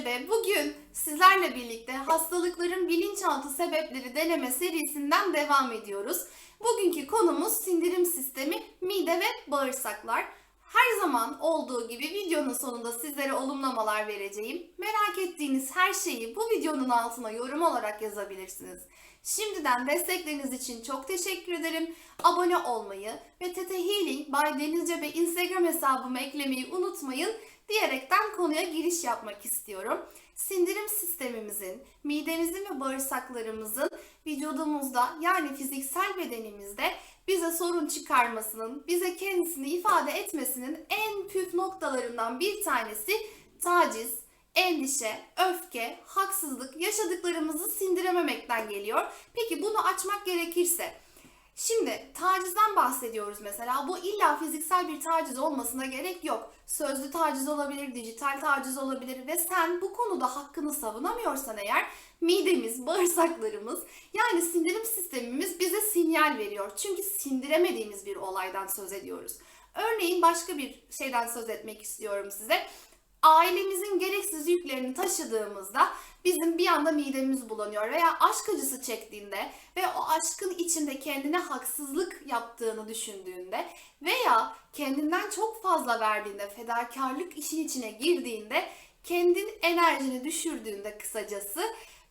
Cebe bugün sizlerle birlikte hastalıkların bilinçaltı sebepleri deneme serisinden devam ediyoruz. Bugünkü konumuz sindirim sistemi, mide ve bağırsaklar. Her zaman olduğu gibi videonun sonunda sizlere olumlamalar vereceğim. Merak ettiğiniz her şeyi bu videonun altına yorum olarak yazabilirsiniz. Şimdiden destekleriniz için çok teşekkür ederim. Abone olmayı ve TT Healing by Deniz Cebe Instagram hesabıma eklemeyi unutmayın diyerekten konuya giriş yapmak istiyorum. Sindirim sistemimizin, midemizin ve bağırsaklarımızın vücudumuzda yani fiziksel bedenimizde bize sorun çıkarmasının, bize kendisini ifade etmesinin en püf noktalarından bir tanesi taciz, endişe, öfke, haksızlık, yaşadıklarımızı sindirememekten geliyor. Peki bunu açmak gerekirse Şimdi tacizden bahsediyoruz mesela. Bu illa fiziksel bir taciz olmasına gerek yok. Sözlü taciz olabilir, dijital taciz olabilir ve sen bu konuda hakkını savunamıyorsan eğer midemiz, bağırsaklarımız yani sindirim sistemimiz bize sinyal veriyor. Çünkü sindiremediğimiz bir olaydan söz ediyoruz. Örneğin başka bir şeyden söz etmek istiyorum size ailemizin gereksiz yüklerini taşıdığımızda bizim bir anda midemiz bulanıyor veya aşk acısı çektiğinde ve o aşkın içinde kendine haksızlık yaptığını düşündüğünde veya kendinden çok fazla verdiğinde fedakarlık işin içine girdiğinde kendin enerjini düşürdüğünde kısacası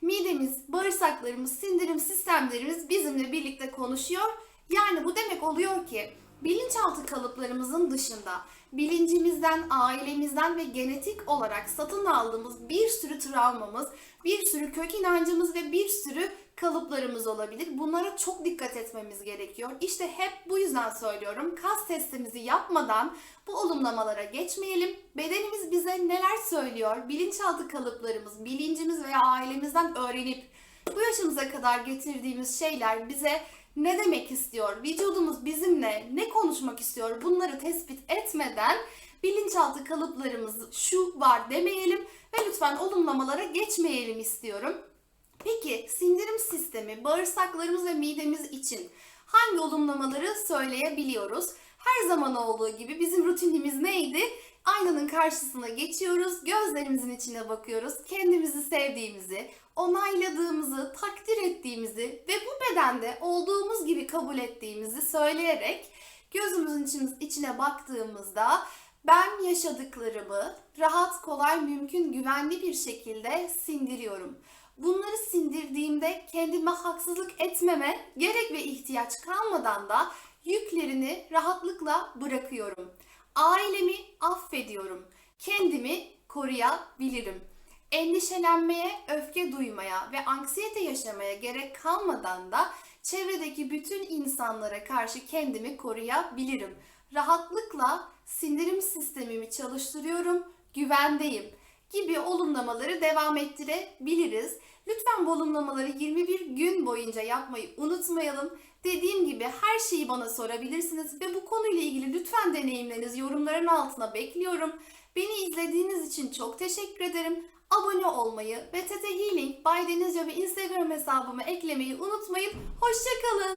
midemiz, bağırsaklarımız, sindirim sistemlerimiz bizimle birlikte konuşuyor. Yani bu demek oluyor ki bilinçaltı kalıplarımızın dışında bilincimizden, ailemizden ve genetik olarak satın aldığımız bir sürü travmamız, bir sürü kök inancımız ve bir sürü kalıplarımız olabilir. Bunlara çok dikkat etmemiz gerekiyor. İşte hep bu yüzden söylüyorum. Kas testimizi yapmadan bu olumlamalara geçmeyelim. Bedenimiz bize neler söylüyor? Bilinçaltı kalıplarımız, bilincimiz veya ailemizden öğrenip bu yaşımıza kadar getirdiğimiz şeyler bize ne demek istiyor, vücudumuz bizimle ne konuşmak istiyor bunları tespit etmeden bilinçaltı kalıplarımız şu var demeyelim ve lütfen olumlamalara geçmeyelim istiyorum. Peki sindirim sistemi, bağırsaklarımız ve midemiz için hangi olumlamaları söyleyebiliyoruz? Her zaman olduğu gibi bizim rutinimiz neydi? Aynanın karşısına geçiyoruz, gözlerimizin içine bakıyoruz, kendimizi sevdiğimizi, onayladığımızı, takdir ettiğimizi ve bu bedende olduğumuz gibi kabul ettiğimizi söyleyerek gözümüzün içine baktığımızda ben yaşadıklarımı rahat, kolay, mümkün, güvenli bir şekilde sindiriyorum. Bunları sindirdiğimde kendime haksızlık etmeme gerek ve ihtiyaç kalmadan da yüklerini rahatlıkla bırakıyorum. Ailemi affediyorum. Kendimi koruyabilirim. Endişelenmeye, öfke duymaya ve anksiyete yaşamaya gerek kalmadan da çevredeki bütün insanlara karşı kendimi koruyabilirim. Rahatlıkla sindirim sistemimi çalıştırıyorum, güvendeyim gibi olumlamaları devam ettirebiliriz. Lütfen bu olumlamaları 21 gün boyunca yapmayı unutmayalım. Dediğim gibi her şeyi bana sorabilirsiniz ve bu konuyla ilgili lütfen deneyimlerinizi yorumların altına bekliyorum. Beni izlediğiniz için çok teşekkür ederim. Abone olmayı ve TT Healing by Denizce ve Instagram hesabıma eklemeyi unutmayın. Hoşçakalın.